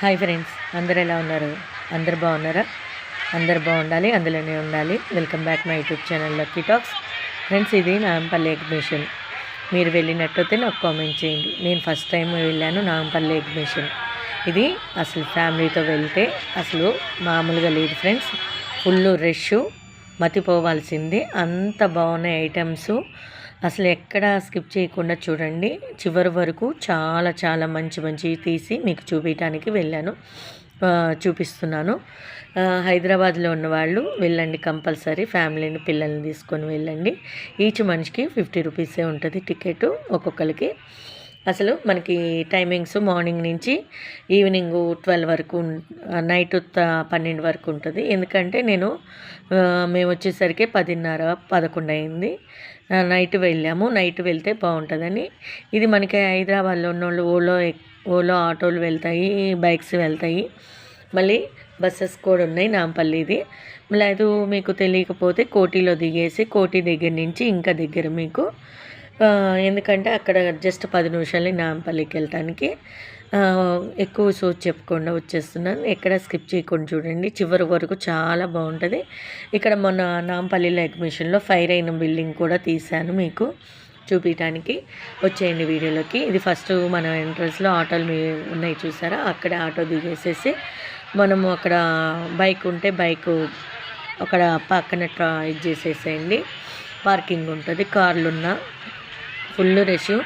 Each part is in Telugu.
హాయ్ ఫ్రెండ్స్ అందరు ఎలా ఉన్నారు? అందరు బాగున్నారా? అందరు బాగుండాలి అందులోనే ఉండాలి. Welcome back my YouTube channel lucky talks. Friends ఇది నాంపల్లి ఎగ్జిబిషన్. మీరు వెళ్ళినట్టయితే నాకు కామెంట్ చేయండి. నేను ఫస్ట్ టైం వెళ్ళాను నాంపల్లి ఎగ్జిబిషన్. ఇది అసలు ఫ్యామిలీతో వెళ్తే అసలు మామూలుగా లేదు ఫ్రెండ్స్. Full rush మతిపోవాల్సింది. అంత బాగున్నాయి ఐటమ్స్. అసలు ఎక్కడ స్కిప్ చేయకుండా చూడండి. చివరి వరకు చాలా చాలా మంచి మంచి తీసి మీకు చూపించడానికి వెళ్ళాను. చూపిస్తున్నాను. హైదరాబాద్లో ఉన్న వాళ్ళు వెళ్ళండి కంపల్సరీ. ఫ్యామిలీని పిల్లల్ని తీసుకొని వెళ్ళండి. ఈచ్ మనిషికి ఫిఫ్టీ రూపీసే ఉంటుంది టికెట్ ఒక్కొక్కరికి అసలు మనకి టైమింగ్స్ మార్నింగ్ నుంచి ఈవినింగ్ ట్వెల్వ్ వరకు నైట్ త- పన్నెండు వరకు ఉంటుంది. ఎందుకంటే నేను మేము వచ్చేసరికి పదిన్నర పదకొండు అయింది. నైట్ వెళ్ళాము. నైట్ వెళ్తే బాగుంటుందని. ఇది మనకి హైదరాబాద్లో ఉన్న వాళ్ళు ఓలో ఓలో ఆటోలు వెళ్తాయి బైక్స్ వెళ్తాయి. మళ్ళీ బస్సెస్ కూడా ఉన్నాయి నాంపల్లిది. లేదు మీకు తెలియకపోతే కోటిలో దిగేసి కోటి దగ్గర నుంచి ఇంకా దగ్గర మీకు ఎందుకంటే అక్కడ జస్ట్ పది నిమిషాలు నాంపల్లికి వెళ్ళటానికి. ఎక్కువ సో చెప్పకుండా వచ్చేస్తున్నాను. ఎక్కడ స్కిప్ చేయకుండా చూడండి. చివరి వరకు చాలా బాగుంటుంది. ఇక్కడ మొన్న నాంపల్లిలో ఎగ్జిబిషన్లో ఫైర్ అయిన బిల్డింగ్ కూడా తీశాను మీకు చూపించడానికి వచ్చేయండి వీడియోలోకి. ఇది ఫస్ట్ మన ఎంట్రన్స్లో ఆటోలు మీ ఉన్నాయి చూసారా? అక్కడ ఆటో దిగేసేసి మనము అక్కడ బైక్ ఉంటే బైక్ అక్కడ పక్కన ట్రా ఇది చేసేసేయండి. పార్కింగ్ ఉంటుంది. కార్లు ఉన్న ఫుల్ రష్.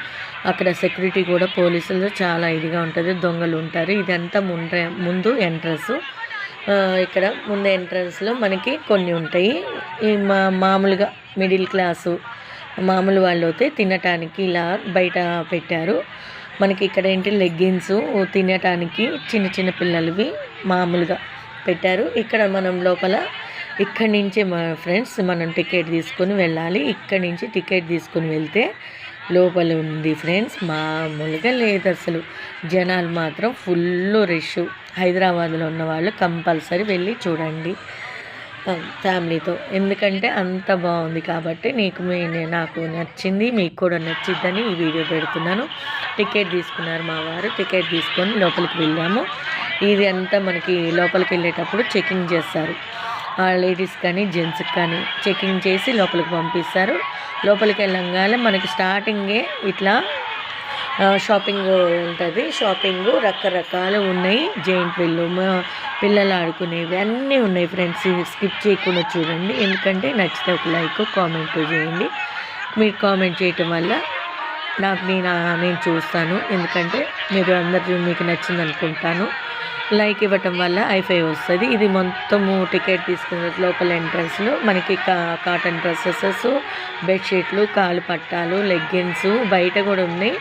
అక్కడ సెక్యూరిటీ కూడా పోలీసులు చాలా ఇదిగా ఉంటుంది దొంగలు ఉంటారు. ఇదంతా ముంద ముందు ఎంట్రన్స్. ఇక్కడ ముందు ఎంట్రన్స్లో మనకి కొన్ని ఉంటాయి. ఈ మా మామూలుగా మిడిల్ క్లాసు మామూలు వాళ్ళు అయితే తినటానికి ఇలా బయట పెట్టారు. మనకి ఇక్కడ ఏంటి లెగ్గిన్స్ తినటానికి చిన్న చిన్న పిల్లలవి మామూలుగా పెట్టారు. ఇక్కడ మనం లోపల ఇక్కడి నుంచే మా ఫ్రెండ్స్ మనం టికెట్ తీసుకొని వెళ్ళాలి. ఇక్కడి నుంచి టికెట్ తీసుకొని వెళ్తే లోపల ఉంది ఫ్రెండ్స్. మామూలుగా లేదు అసలు. జనాలు మాత్రం ఫుల్ రష్. హైదరాబాద్లో ఉన్న వాళ్ళు కంపల్సరీ వెళ్ళి చూడండి. ఫ్యామిలీతో. ఎందుకంటే అంత బాగుంది కాబట్టి నీకు మీ నాకు నచ్చింది మీకు కూడా నచ్చిద్దని ఈ వీడియో పెడుతున్నాను. టికెట్ తీసుకున్నారు మా వారు. టికెట్ తీసుకొని లోపలికి వెళ్ళాము. ఇది అంతా మనకి లోపలికి వెళ్ళేటప్పుడు చెకింగ్ చేస్తారు. లేడీస్ కానీ జెంట్స్కి కానీ చెకింగ్ చేసి లోపలికి పంపిస్తారు. లోపలికి వెళ్ళంగానే మనకి స్టార్టింగే ఇట్లా షాపింగ్ ఉంటుంది. షాపింగ్ రకరకాలు ఉన్నాయి. జెయింట్ విల్లు పిల్లలు ఆడుకునేవి అన్నీ ఉన్నాయి ఫ్రెండ్స్. స్కిప్ చేయకుండా చూడండి. ఎందుకంటే నచ్చితే ఒక లైక్ కామెంట్ చేయండి. మీరు కామెంట్ చేయటం వల్ల నాకు నేను నేను చూస్తాను. ఎందుకంటే మీరు అందరూ మీకు నచ్చింది అనుకుంటాను లైక్ ఇవ్వటం వల్ల ఐఫై వస్తుంది. ఇది మొత్తము టికెట్ తీసుకున్న లోపల ఎంట్రన్స్లో మనకి కా కాటన్ డ్రెస్సెస్ బెడ్షీట్లు కాలు పట్టాలు లెగ్గిన్స్ బయట కూడా ఉన్నాయి.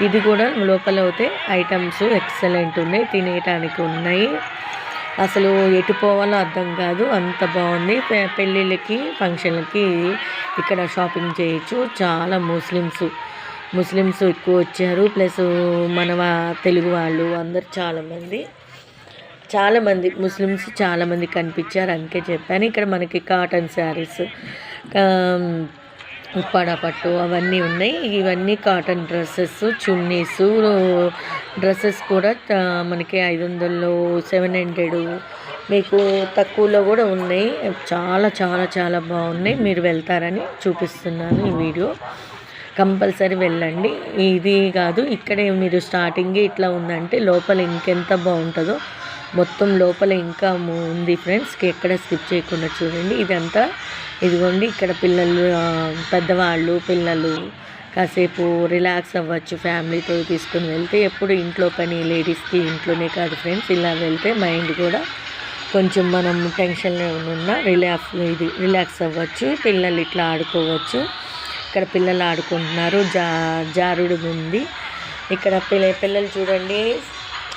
ఇది కూడా లోపల అయితే ఐటమ్స్ ఎక్సలెంట్ ఉన్నాయి తినేయటానికి ఉన్నాయి. అసలు ఎటు పోవాలో అర్థం కాదు అంత బాగుంది. పె- పెళ్ళిళ్ళకి ఫంక్షన్లకి ఇక్కడ షాపింగ్ చేయొచ్చు. చాలా ముస్లిమ్స్ ముస్లిమ్స్ ఎక్కువ వచ్చారు. ప్లస్ మన తెలుగు వాళ్ళు అందరు చాలామంది. చాలామంది ముస్లిమ్స్ చాలామంది కనిపించారు అందుకే చెప్పాను. ఇక్కడ మనకి కాటన్ శారీస్ ఉప్పాడ పట్టు అవన్నీ ఉన్నాయి. ఇవన్నీ కాటన్ డ్రెస్సెస్ చున్నీస్ డ్రెస్సెస్ కూడా మనకి ఐదు వందలు సెవెన్ హండ్రెడ్ మీకు తక్కువలో కూడా ఉన్నాయి. చాలా చాలా చాలా బాగున్నాయి. మీరు వెళ్తారని చూపిస్తున్నాను ఈ వీడియో. కంపల్సరీ వెళ్ళండి. ఇది కాదు ఇక్కడే మీరు స్టార్టింగే ఇట్లా ఉందంటే లోపల ఇంకెంత బాగుంటుందో మొత్తం లోపల ఇంకా ఉంది ఫ్రెండ్స్. ఎక్కడ స్కిప్ చేయకుండా చూడండి. ఇదంతా ఇదిగోండి. ఇక్కడ పిల్లలు పెద్దవాళ్ళు పిల్లలు కాసేపు రిలాక్స్ అవ్వచ్చు. ఫ్యామిలీతో తీసుకొని వెళ్తే ఎప్పుడు ఇంట్లో పని లేడీస్కి ఇంట్లోనే కాదు ఫ్రెండ్స్. ఇలా వెళ్తే మైండ్ కూడా కొంచెం మనం టెన్షన్లో ఉన్నా రిలాక్స్ ఇది రిలాక్స్ అవ్వచ్చు. పిల్లలు ఇట్లా ఆడుకోవచ్చు. ఇక్కడ పిల్లలు ఆడుకుంటున్నారు. జా జారుడు ఉంది. ఇక్కడ పిల్ల పిల్లలు చూడండి.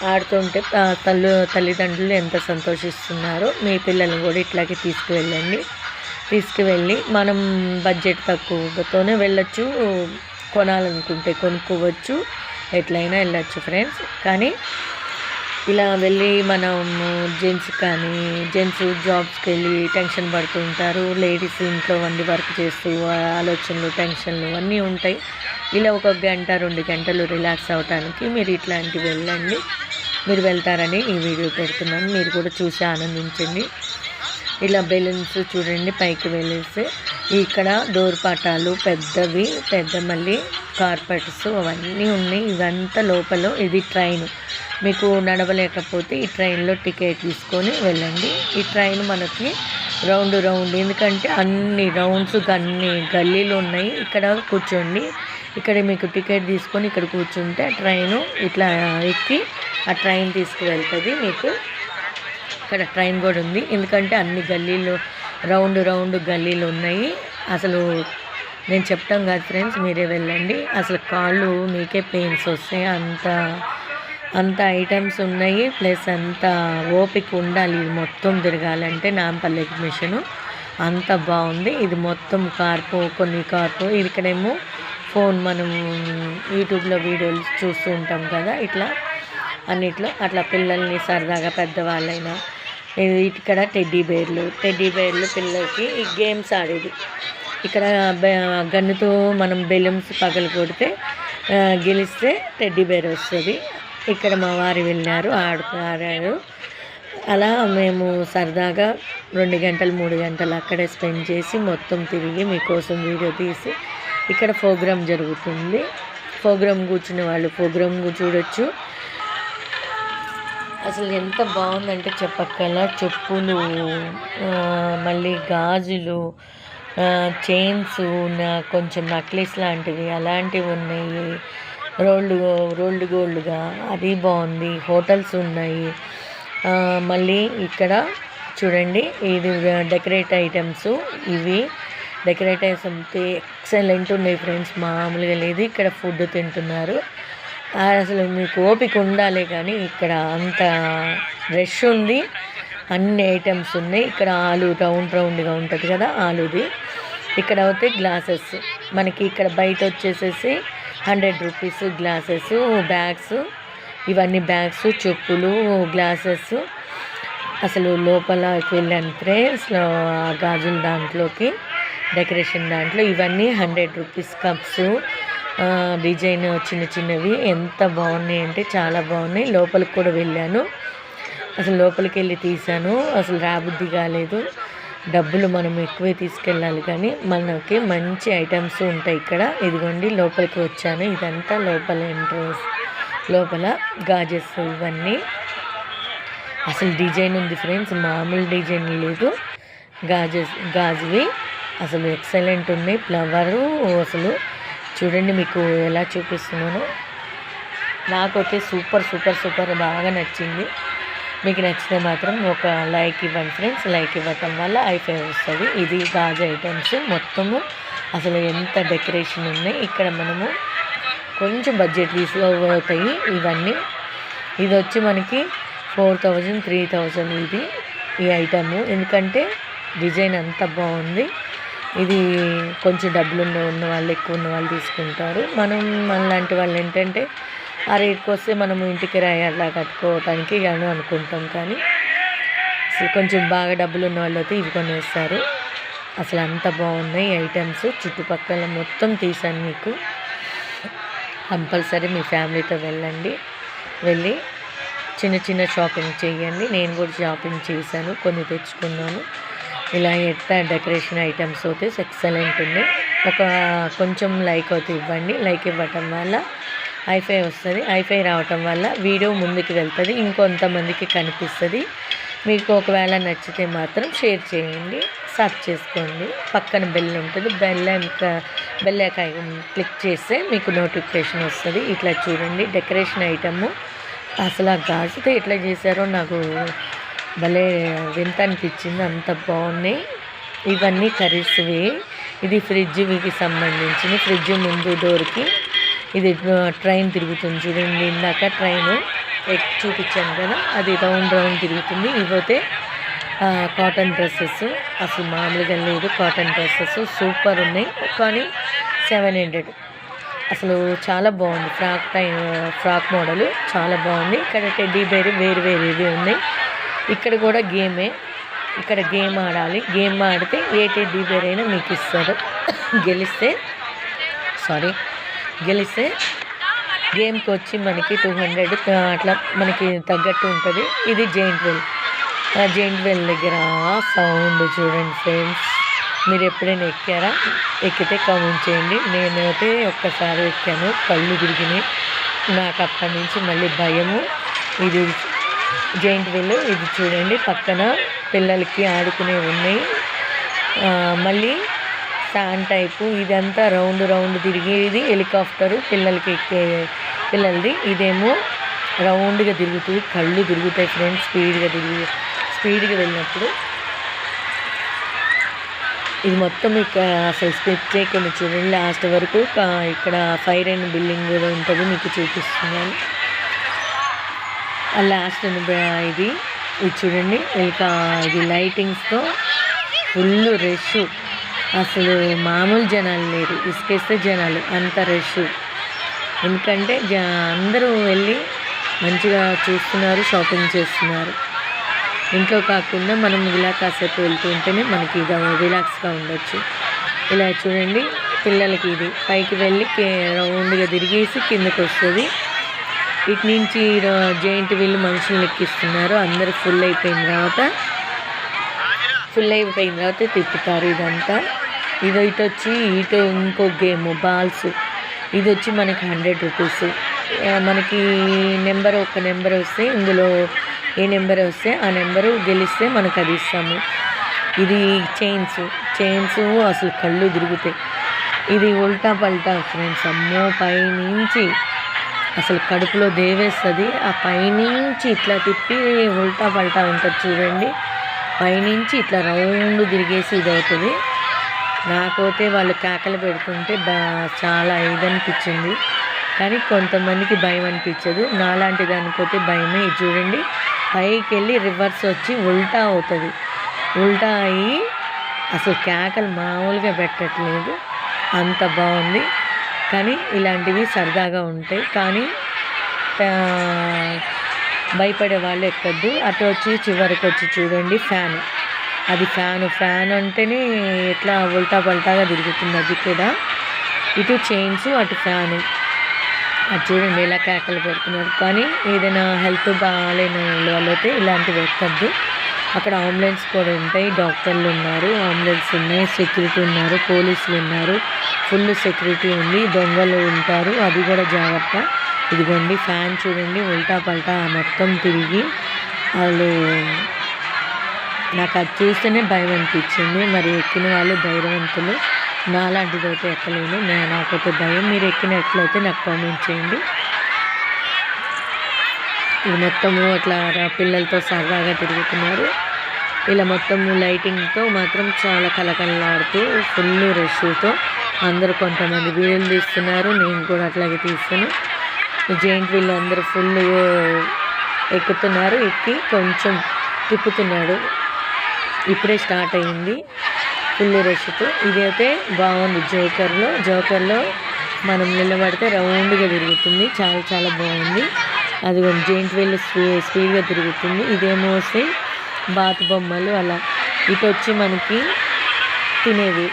ఆడుతుంటే ఆ, తల్లు తల్లిదండ్రులు ఎంత సంతోషిస్తున్నారో మీ పిల్లల్ని కూడా ఇట్లాగే తీసుకువెళ్ళండి. తీసుకువెళ్ళి మనం బడ్జెట్ తక్కువతోనే వెళ్ళొచ్చు కొనాలనుకుంటే కొనుక్కోవచ్చు ఎట్లయినా వెళ్ళొచ్చు ఫ్రెండ్స్. కానీ ఇలా వెళ్ళి మనం జెంట్స్ కానీ జెంట్స్ జాబ్స్కి వెళ్ళి టెన్షన్ పడుతుంటారు లేడీస్ ఇంట్లో వండి వర్క్ చేస్తూ ఆలోచనలు టెన్షన్లు అన్నీ ఉంటాయి. ఇలా ఒక గంట రెండు గంటలు రిలాక్స్ అవ్వటానికి మీరు ఇట్లాంటివి వెళ్ళండి. మీరు వెళ్తారని ఈ వీడియో పెడుతున్నాను. మీరు కూడా చూసి ఆనందించండి. ఇలా బెలూన్స్ చూడండి పైకి వెళ్ళేసి ఇక్కడ డోర్ పటాలు పెద్దవి పెద్ద మళ్ళీ కార్పెట్స్ అవన్నీ ఉన్నాయి. ఇవంతా లోపల ఇది ట్రైన్ మీకు నడవలేకపోతే ఈ ట్రైన్లో టికెట్ తీసుకొని వెళ్ళండి. ఈ ట్రైన్ మనకి రౌండ్ రౌండ్ ఎందుకంటే అన్ని రౌండ్స్ అన్ని గల్లీలు ఉన్నాయి. ఇక్కడ కూర్చోండి. ఇక్కడ మీకు టికెట్ తీసుకొని ఇక్కడ కూర్చుంటే ట్రైన్ ఇట్లా ఎక్కి ఆ ట్రైన్ తీసుకువెళ్తుంది మీకు. ఇక్కడ ట్రైన్ కూడా ఉంది. ఎందుకంటే అన్ని గల్లీలు రౌండ్ రౌండ్ గల్లీలు ఉన్నాయి. అసలు నేను చెప్తాం కాదు ఫ్రెండ్స్ మీరే వెళ్ళండి. అసలు కాళ్ళు మీకే పెయిన్స్ వస్తాయి. అంత అంత ఐటమ్స్ ఉన్నాయి. ప్లస్ అంత ఓపిక ఉండాలి. ఇది మొత్తం తిరగాలంటే నాంపల్లి ఎగ్జిబిషను. అంత బాగుంది. ఇది మొత్తం కార్పు కొన్ని కార్పు. ఇక్కడేమో ఫోన్ మనం యూట్యూబ్లో వీడియోలు చూస్తూ ఉంటాం కదా ఇట్లా అన్నిట్లో. అట్లా పిల్లల్ని సరదాగా పెద్దవాళ్ళైనా ఇక్కడ టెడ్డీ బేర్లు టెడ్డీ బేర్లు పిల్లలకి గేమ్స్ ఆడేది. ఇక్కడ గన్నుతో మనం బెలూన్స్ పగలు కొడితే గెలిస్తే టెడ్డీ బేర్ వస్తుంది. ఇక్కడ మా వారు వెళ్ళారు ఆడుతూ ఆడారు. అలా మేము సరదాగా రెండు గంటలు మూడు గంటలు అక్కడే స్పెండ్ చేసి మొత్తం తిరిగి మీకోసం వీడియో తీసి ఇక్కడ ప్రోగ్రాం జరుగుతుంది. ప్రోగ్రాం కూర్చునే వాళ్ళు ప్రోగ్రాం చూడొచ్చు. అసలు ఎంత బాగుందంటే చెప్పక్కల చెప్పులు మళ్ళీ గాజులు చైన్స్ కొంచెం నక్లెస్ లాంటివి అలాంటివి ఉన్నాయి. రోల్డ్ రోల్డ్ గోల్డ్గా. అది బాగుంది. హోటల్స్ ఉన్నాయి. మళ్ళీ ఇక్కడ చూడండి ఇది డెకరేట్ ఐటమ్స్ ఇవి. డెకరేట్ ఐటమ్స్ ఎక్సలెంట్ ఉన్నాయి ఫ్రెండ్స్. మామూలుగా లేదు ఇక్కడ ఫుడ్ తింటున్నారు. అసలు మీకు ఓపిక ఉండాలి కానీ ఇక్కడ అంత రష్ ఉంది. అన్ని ఐటమ్స్ ఉన్నాయి. ఇక్కడ ఆలు రౌండ్ రౌండ్గా ఉంటుంది కదా ఆలుది. ఇక్కడ అయితే గ్లాసెస్. మనకి ఇక్కడ బయట వచ్చేసేసి హండ్రెడ్ రూపీస్ గ్లాసెస్ బ్యాగ్స్. ఇవన్నీ బ్యాగ్స్ చెప్పులు గ్లాసెస్. అసలు లోపలకి వెళ్ళాను ఫ్రెండ్స్ ఆ గాజుల దాంట్లోకి. డెకరేషన్ దాంట్లో ఇవన్నీ హండ్రెడ్ రూపీస్ కప్స్. డిజైన్ చిన్న చిన్నవి. ఎంత బాగున్నాయి అంటే చాలా బాగున్నాయి. లోపలికి కూడా వెళ్ళాను. అసలు లోపలికి వెళ్ళి తీసాను అసలు రాబుద్ది కాలేదు. డబ్బులు మనం ఎక్కువే తీసుకెళ్ళాలి కానీ మనకి మంచి ఐటమ్స్ ఉంటాయి ఇక్కడ. ఇదిగోండి లోపలికి వచ్చాను. ఇదంతా లోపల ఎంట్రన్స్ లోపల గాజెస్ ఇవన్నీ. అసలు డిజైన్ ఉంది ఫ్రెండ్స్. మామూలు డిజైన్ లేదు. గాజెస్ గాజువి. అసలు ఎక్సలెంట్ ఉన్నాయి ఫ్లవరు అసలు చూడండి మీకు ఎలా చూపిస్తున్నాను. నాకైతే సూపర్ సూపర్ సూపర్ బాగా నచ్చింది. మీకు నచ్చితే మాత్రం ఒక లైక్ ఇవ్వండి ఫ్రెండ్స్ లైక్ ఇవ్వటం వల్ల ఐఫై వస్తుంది. ఇది గాజు ఐటమ్స్ మొత్తము. అసలు ఎంత డెకరేషన్ ఉన్నాయి ఇక్కడ మనము కొంచెం బడ్జెట్ అవుతాయి ఇవన్నీ. ఇది వచ్చి మనకి ఫోర్ థౌజండ్ త్రీ థౌజండ్ ఇది ఈ ఐటము ఎందుకంటే డిజైన్ అంత బాగుంది. ఇది కొంచెం డబ్బులు ఉన్న ఉన్న వాళ్ళు ఎక్కువ ఉన్న వాళ్ళు తీసుకుంటారు. మనం మనలాంటి వాళ్ళు ఏంటంటే ఆ రేట్కి వస్తే మనము ఇంటికి అలా కట్టుకోవటానికి గాను అనుకుంటాం. కానీ అసలు కొంచెం బాగా డబ్బులు ఉన్న వాళ్ళు అయితే ఇవి కొనేస్తారు. అసలు అంత బాగున్నాయి ఐటమ్స్. చుట్టుపక్కల మొత్తం తీసాను మీకు. కంపల్సరీ మీ ఫ్యామిలీతో వెళ్ళండి. వెళ్ళి చిన్న చిన్న షాపింగ్ చేయండి. నేను కూడా షాపింగ్ చేశాను కొన్ని తెచ్చుకున్నాను. ఇలా ఎట్లా డెకరేషన్ ఐటమ్స్ అయితే ఎక్సలెంట్ ఉంది. ఒక కొంచెం లైక్ అయితే ఇవ్వండి. లైక్ ఇవ్వటం వల్ల ఐఫై వస్తుంది. ఐఫై రావటం వల్ల వీడియో ముందుకు వెళ్తుంది. ఇంకొంతమందికి కనిపిస్తుంది. మీకు ఒకవేళ నచ్చితే మాత్రం షేర్ చేయండి. సర్చ్ చేసుకోండి. పక్కన బెల్ ఉంటుంది. బెల్ బెల్ క్లిక్ చేస్తే మీకు నోటిఫికేషన్ వస్తుంది. ఇట్లా చూడండి. డెకరేషన్ ఐటమ్ అసలు ఆ గాజుతో ఎట్లా చేశారో నాకు భలే వింత అనిపించింది అంత బాగున్నాయి. ఇవన్నీ కర్రీస్వి ఇది ఫ్రిడ్జ్కి సంబంధించింది. ఫ్రిడ్జ్ ముందు డోర్కి ఇది ట్రైన్ తిరుగుతుంది చూడండి. ఇందాక ట్రైన్ ఎక్ చూపించాను కదా అది రౌండ్ రౌండ్ తిరుగుతుంది. ఇవైతే కాటన్ డ్రెస్సెస్. అసలు మామూలుగా లేదు కాటన్ డ్రెస్సెస్. సూపర్ ఉన్నాయి. కానీ సెవెన్ హండ్రెడ్. అసలు చాలా బాగుంది. ఫ్రాక్ టై ఫ్రాక్ మోడల్ చాలా బాగుంది ఇక్కడ టెడ్డీ బేర్ వేరు వేరేవి ఉన్నాయి. ఇక్కడ కూడా గేమే. ఇక్కడ గేమ్ ఆడాలి. గేమ్ ఆడితే ఏ టెడ్డీ అయినా మీకు ఇస్తారు. గెలిస్తే సారీ గెలిస్తే గేమ్కి వచ్చి మనకి టూ హండ్రెడ్ అట్లా మనకి తగ్గట్టు ఉంటుంది. ఇది జెయింట్ వెల్ ఆ జెయింట్ వెల్ దగ్గర సౌండ్ చూడండి ఫ్రెండ్స్. మీరు ఎప్పుడైనా ఎక్కారా? ఎక్కితే కమెంట్ చేయండి. నేనైతే ఒక్కసారి ఎక్కాను. కళ్ళు తిరిగినాయి. నాకు అప్పటి నుంచి మళ్ళీ భయము. ఇది జాయింట్ వీల్ ఇది చూడండి పక్కన పిల్లలకి ఆడుకునేవి ఉన్నాయి. మళ్ళీ ఫ్యాన్ టైపు ఇదంతా రౌండ్ రౌండ్ తిరిగేది హెలికాప్టరు పిల్లలకి ఎక్కే పిల్లలది. ఇదేమో రౌండ్గా తిరుగుతుంది కళ్ళు తిరుగుతాయి ఫ్రెండ్స్ స్పీడ్గా తిరిగి స్పీడ్గా వెళ్ళినప్పుడు. ఇది మొత్తం ఇక్కడ అసలు స్కిప్ చూడండి లాస్ట్ వరకు ఇక్కడ ఫైర్ అండ్ బిల్డింగ్ కూడా ఉంటుంది మీకు చూపిస్తున్నాను. లాస్ట్ ఇది. ఇది చూడండి ఇంకా ఇది లైటింగ్స్తో ఫుల్ రష్ అసలు మామూలు జనాలు లేరు ఇసుకేస్తే జనాలు అంత రష్ ఎందుకంటే జ అందరూ వెళ్ళి మంచిగా చూస్తున్నారు షాపింగ్ చేస్తున్నారు. ఇంట్లో కాకుండా మనం ఇలా కాసేపు వెళ్తూ ఉంటేనే మనకి ఇది రిలాక్స్గా ఉండొచ్చు. ఇలా చూడండి పిల్లలకి ఇది. పైకి వెళ్ళి రౌండ్గా తిరిగేసి కిందకి వస్తుంది ఇటు నుంచి జైంట్ వీళ్ళు మనుషులు ఎక్కిస్తున్నారు. అందరూ ఫుల్ అయిపోయిన తర్వాత ఫుల్ అయిపోయిన తర్వాత తిప్పుతారు ఇదంతా. ఇది ఇటు వచ్చి ఇటు ఇంకో గేమ్ బాల్స్ ఇది వచ్చి మనకి హండ్రెడ్ రూపీస్ మనకి నెంబర్ ఒక నెంబర్ వస్తే ఇందులో ఏ నెంబర్ వస్తే ఆ నెంబరు గెలిస్తే మనకు అది ఇస్తాము. ఇది చైన్స్ చైన్స్ అసలు కళ్ళు తిరుగుతాయి. ఇది ఉల్టా పల్టా ఫ్రెండ్స్ అమ్మో పైనుంచి అసలు కడుపులో దేవేస్తుంది. ఆ పైనుంచి ఇట్లా తిప్పి ఉల్టా పల్టా ఉంటుంది చూడండి. పైనుంచి ఇట్లా రౌండ్ తిరిగేసి ఇది అవుతుంది నాకైతే వాళ్ళు కేకలు పెడుతుంటే బా చాలా ఇది అనిపించింది కానీ కొంతమందికి భయం అనిపించదు. నాలాంటి దానికైతే భయమే. చూడండి. పైకి వెళ్ళి రివర్స్ వచ్చి ఉల్టా అవుతుంది. ఉల్టా అయ్యి అసలు కేకలు మామూలుగా పెట్టట్లేదు. అంత బాగుంది. కానీ ఇలాంటివి సరదాగా ఉంటాయి. కానీ భయపడే వాళ్ళు ఎక్కద్దు. అటు వచ్చి చివరికి వచ్చి చూడండి ఫ్యాన్. అది ఫ్యాన్. ఫ్యాన్ అంటేనే ఎట్లా ఉల్టా పల్టాగా తిరుగుతుంది అది కూడా. ఇటు చైన్స్ అటు ఫ్యాను. అది చూడండి ఎలా కేకలు పెడుతున్నారు. కానీ ఏదైనా హెల్త్ బాగాలేని అయితే ఇలాంటివి ఎక్కద్దు. అక్కడ అంబులెన్స్ కూడా ఉంటాయి. డాక్టర్లు ఉన్నారు అంబులెన్స్ ఉన్నాయి సెక్యూరిటీ ఉన్నారు పోలీసులు ఉన్నారు. ఫుల్ సెక్యూరిటీ ఉంది. దొంగలు ఉంటారు. అది కూడా జాగ్రత్త. ఇదిగోండి ఫ్యాన్ చూడండి. ఉల్టా పల్టా మొత్తం తిరిగి వాళ్ళు నాకు అది చూస్తేనే భయం అనిపించింది. మరి ఎక్కిన వాళ్ళు ధైర్యవంతులు. నాలాంటిదైతే ఎక్కలేను. నేను నాకైతే భయం. మీరు ఎక్కినట్లయితే నాకు కామెంట్ చేయండి. ఇది మొత్తము అట్లా పిల్లలతో సరదాగా తిరుగుతున్నారు. ఇలా మొత్తము లైటింగ్తో మాత్రం చాలా కలకలలాడుతూ ఫుల్ రష్తో అందరూ కొంతమంది వీడియోలు తీస్తున్నారు. నేను కూడా అట్లాగే తీస్తాను. జెయింట్ వీళ్ళు అందరూ ఫుల్ ఎక్కుతున్నారు. ఎక్కి కొంచెం తిప్పుతున్నాడు. ఇప్పుడే స్టార్ట్ అయింది ఫుల్ రష్తో. ఇదైతే బాగుంది జోకర్లో. జోకర్లో మనం నిలబడితే రౌండ్గా తిరుగుతుంది. చాలా చాలా బాగుంది. అది జెయింట్ వీల్ స్పీ స్పీడ్గా తిరుగుతుంది. ఇదేమో వస్తే బాతు బొమ్మలు అలా. ఇటు వచ్చి మనకి తినేవి.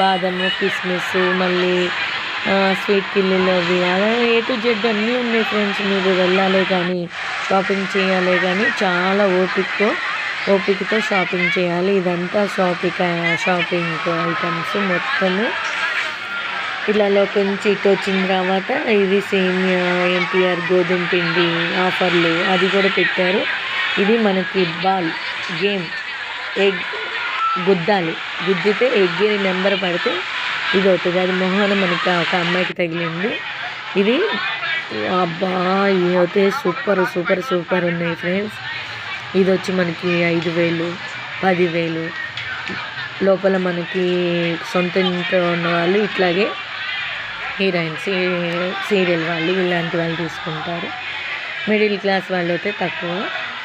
బాదము కిస్మిస్ మళ్ళీ స్వీట్ కిల్లీలు అవి. అలా ఏ టు జెడ్ అన్నీ ఉన్నాయి ఫ్రెండ్స్. మీరు వెళ్ళాలి కానీ షాపింగ్ చేయాలి కానీ చాలా ఓపికతో ఓపికతో షాపింగ్ చేయాలి. ఇదంతా షాపింగ్ షాపింగ్ ఐటమ్స్ మొత్తము ఇలా నుంచి ఇటు వచ్చిన తర్వాత ఇది సేమియా ఎన్టీఆర్ గోధుమ పిండి ఆఫర్లు అది కూడా పెట్టారు. ఇది మనకి బాల్ గేమ్ ఎగ్ గుద్దాలి. గుద్దితే ఎగ్ నెంబర్ పడితే ఇది అవుతుంది. అది మొహాన మనకి ఒక అమ్మాయికి తగిలింది. ఇది అబ్బా ఇది అయితే సూపర్ సూపర్ సూపర్ ఉన్నాయి ఫ్రెండ్స్. ఇది వచ్చి మనకి ఐదు వేలు పదివేలు లోపల మనకి సొంత ఇంట్లో ఉన్న వాళ్ళు ఇట్లాగే హీరోయిన్స్ సీరియల్ వాళ్ళు ఇలాంటి వాళ్ళు తీసుకుంటారు. మిడిల్ క్లాస్ వాళ్ళు అయితే తక్కువ.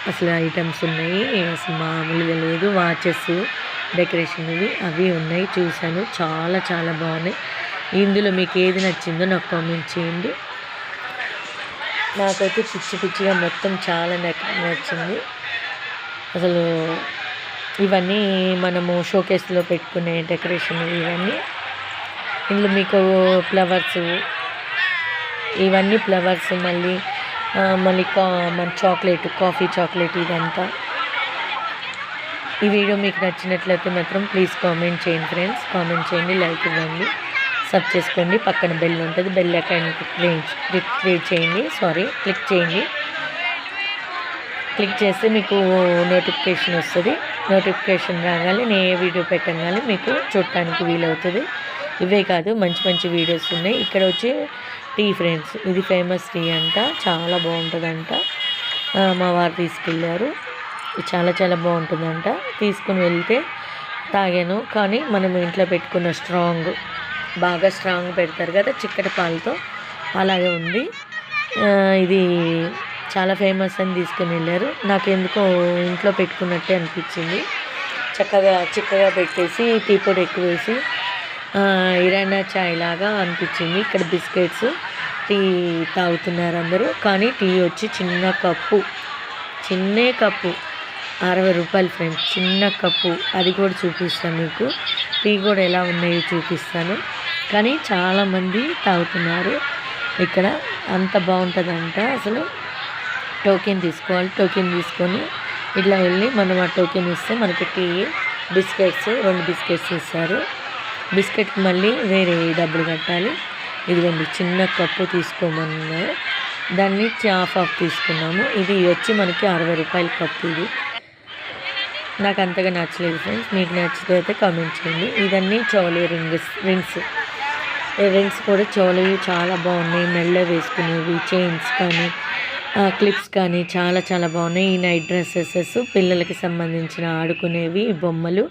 అసలు ఐటమ్స్ ఉన్నాయి. అసలు మామూలుగా లేదు. వాచెస్ డెకరేషన్ ఇవి అవి ఉన్నాయి. చూశాను. చాలా చాలా బాగున్నాయి. ఇందులో మీకు ఏది నచ్చిందో నాకు కామెంట్ చేయండి. నాకైతే పిచ్చి పిచ్చిగా మొత్తం చాలా నచ్చింది. అసలు ఇవన్నీ మనము షోకేస్లో పెట్టుకునే డెకరేషన్ ఇవన్నీ. ఇందులో మీకు ఫ్లవర్స్ ఇవన్నీ ఫ్లవర్స్ మళ్ళీ మళ్ళీ కా మన చాక్లెట్ కాఫీ చాక్లెట్ ఇదంతా. ఈ వీడియో మీకు నచ్చినట్లయితే మాత్రం ప్లీజ్ కామెంట్ చేయండి ఫ్రెండ్స్. కామెంట్ చేయండి లైక్ ఇవ్వండి. సబ్ చేసుకోండి. పక్కన బెల్ ఉంటుంది. బెల్ అకౌంట్ క్లిక్ క్లిక్ చేయండి. సారీ క్లిక్ చేయండి. క్లిక్ చేస్తే మీకు నోటిఫికేషన్ వస్తుంది. నోటిఫికేషన్ రాగానే నేను ఏ వీడియో పెట్టగానే మీకు చూడటానికి వీలవుతుంది. ఇవే కాదు మంచి మంచి వీడియోస్ ఉన్నాయి. ఇక్కడ వచ్చి టీ ఫ్రెండ్స్ ఇది ఫేమస్ టీ అంట చాలా బాగుంటుందంట. మా వారు తీసుకెళ్ళారు. చాలా చాలా బాగుంటుందంట. తీసుకుని వెళ్తే తాగాను. కానీ మనం ఇంట్లో పెట్టుకున్న స్ట్రాంగ్ బాగా స్ట్రాంగ్ పెడతారు కదా చిక్కటి పాలతో. అలాగే ఉంది. ఇది చాలా ఫేమస్ అని తీసుకుని వెళ్ళారు. నాకు ఎందుకో ఇంట్లో పెట్టుకున్నట్టే అనిపించింది. చక్కగా చిక్కగా పెట్టేసి టీ పొడి ఎక్కువ వేసి ఇరానా చాయ్ లాగా అనిపించింది. ఇక్కడ బిస్కెట్స్ టీ తాగుతున్నారు అందరూ. కానీ టీ వచ్చి చిన్న కప్పు. చిన్నే కప్పు. అరవై రూపాయలు ఫ్రెండ్స్ చిన్న కప్పు. అది కూడా చూపిస్తాను మీకు. టీ కూడా ఎలా ఉన్నాయో చూపిస్తాను. కానీ చాలామంది తాగుతున్నారు ఇక్కడ. అంత బాగుంటుందంట. అసలు టోకెన్ తీసుకోవాలి. టోకెన్ తీసుకొని ఇట్లా వెళ్ళి మనం ఆ టోకెన్ ఇస్తే మనకి టీ బిస్కెట్స్ రెండు బిస్కెట్స్ ఇస్తారు. బిస్కెట్కి మళ్ళీ వేరే డబ్బులు కట్టాలి. ఇదిగోండి చిన్న కప్పు తీసుకోమన్నారు దాన్ని హాఫ్ ఆఫ్ తీసుకున్నాము. ఇది వచ్చి మనకి అరవై రూపాయల కప్పు ఇది. నాకు అంతగా నచ్చలేదు ఫ్రెండ్స్. మీకు నచ్చితే అయితే కామెంట్ చేయండి. ఇవన్నీ చోలీ రింగ్స్ రింగ్స్. రింగ్స్ కూడా చోలీ చాలా బాగున్నాయి. మెల్ల వేసుకునేవి చైన్స్ కానీ క్లిప్స్ కానీ చాలా చాలా బాగున్నాయి. ఈ నైట్ డ్రెస్సెస్ పిల్లలకి సంబంధించిన ఆడుకునేవి బొమ్మలు.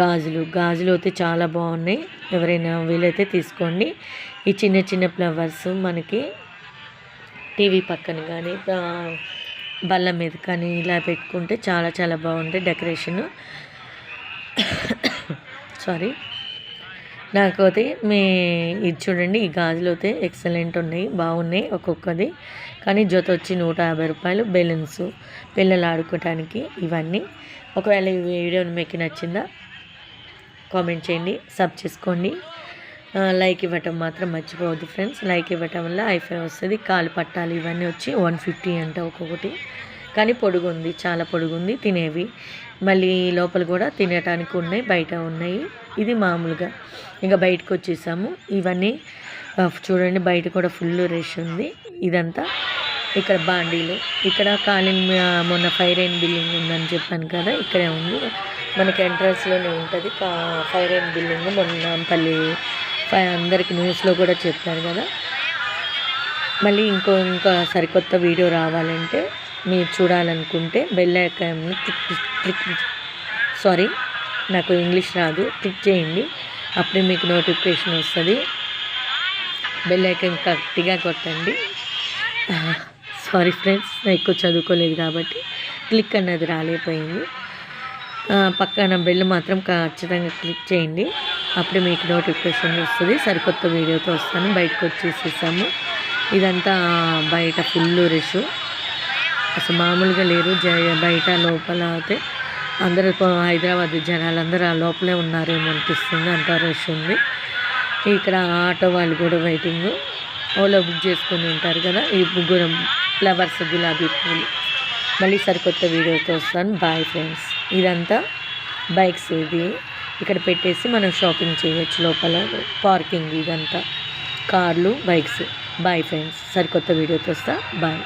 గాజులు. గాజులు అయితే చాలా బాగున్నాయి. ఎవరైనా వీలైతే తీసుకోండి. ఈ చిన్న చిన్న ఫ్లవర్స్ మనకి టీవీ పక్కన కానీ బల్ల మీద కానీ ఇలా పెట్టుకుంటే చాలా చాలా బాగుంటాయి డెకరేషన్. సారీ. నాకైతే మీ ఇది చూడండి ఈ గాజులు అయితే ఎక్సలెంట్ ఉన్నాయి. బాగున్నాయి ఒక్కొక్కది. కానీ జత వచ్చి నూట యాభై రూపాయలు బెలూన్స్. పిల్లలు ఆడుకోవటానికి ఇవన్నీ. ఒకవేళ ఈ వీడియో మీకు నచ్చిందా కామెంట్ చేయండి సబ్ చేసుకోండి. లైక్ ఇవ్వటం మాత్రం మర్చిపోవద్దు ఫ్రెండ్స్. లైక్ ఇవ్వటం వల్ల ఐఫై వస్తుంది. కాలు పట్టాలు ఇవన్నీ వచ్చి వన్ ఫిఫ్టీ అంట ఒక్కొక్కటి. కానీ పొడుగు ఉంది చాలా పొడుగు ఉంది తినేవి. మళ్ళీ లోపల కూడా తినటానికి ఉన్నాయి బయట ఉన్నాయి. ఇది మామూలుగా. ఇంకా బయటకు వచ్చేసాము. ఇవన్నీ చూడండి బయట కూడా ఫుల్ రష్ ఉంది. ఇదంతా ఇక్కడ బాండీలు. ఇక్కడ కాలింగ్ మొన్న ఫైర్ అయిన బిల్డింగ్ ఉందని చెప్పాను కదా ఇక్కడే ఉంది. మనకి ఎంట్రన్స్లోనే ఉంటుంది. కా ఫైర్ అయిన బిల్డింగ్ మొన్న నాంపల్లి అందరికీ అందరికి న్యూస్లో కూడా చెప్పారు కదా. మళ్ళీ ఇంకో ఇంకా సరికొత్త వీడియో రావాలంటే మీరు చూడాలనుకుంటే బెల్ ఐకాన్ని క్లిక్ క్లిక్ సారీ నాకు ఇంగ్లీష్ రాదు. క్లిక్ చేయండి. అప్పుడే మీకు నోటిఫికేషన్ వస్తుంది. బెల్ ఐకాన్ కరెక్ట్గా కొట్టండి. సారీ ఫ్రెండ్స్ నేను ఎక్కువ చదువుకోలేదు కాబట్టి క్లిక్ అన్నది రాలేకపోయింది. పక్కన బెల్ మాత్రం ఖచ్చితంగా క్లిక్ చేయండి. అప్పుడే మీకు నోటిఫికేషన్ వస్తుంది. సరికొత్త వీడియోతో వస్తాను. బయటకు వచ్చేసేసాము. ఇదంతా బయట ఫుల్ రష్ అసలు మామూలుగా లేరు. జ బయట లోపల అయితే అందరూ హైదరాబాద్ జనాలు అందరూ ఆ లోపలే ఉన్నారేమో అనిపిస్తుంది. అంత రష్ ఉంది. ఇక్కడ ఆటో వాళ్ళు కూడా వెయిటింగ్ ఓలో బుక్ చేసుకొని ఉంటారు కదా ఈ ముగ్గురు ఫ్లవర్స్ గులాబీ పూలు. మళ్ళీ సరికొత్త వీడియోతో వస్తాను. Bye friends. ఇదంతా బైక్స్ ఇది. ఇక్కడ పెట్టేసి మనం షాపింగ్ చేయవచ్చు లోపల. పార్కింగ్ ఇదంతా. కార్లు బైక్స్. Bye friends. సరికొత్త వీడియోతో వస్తా. బాయ్.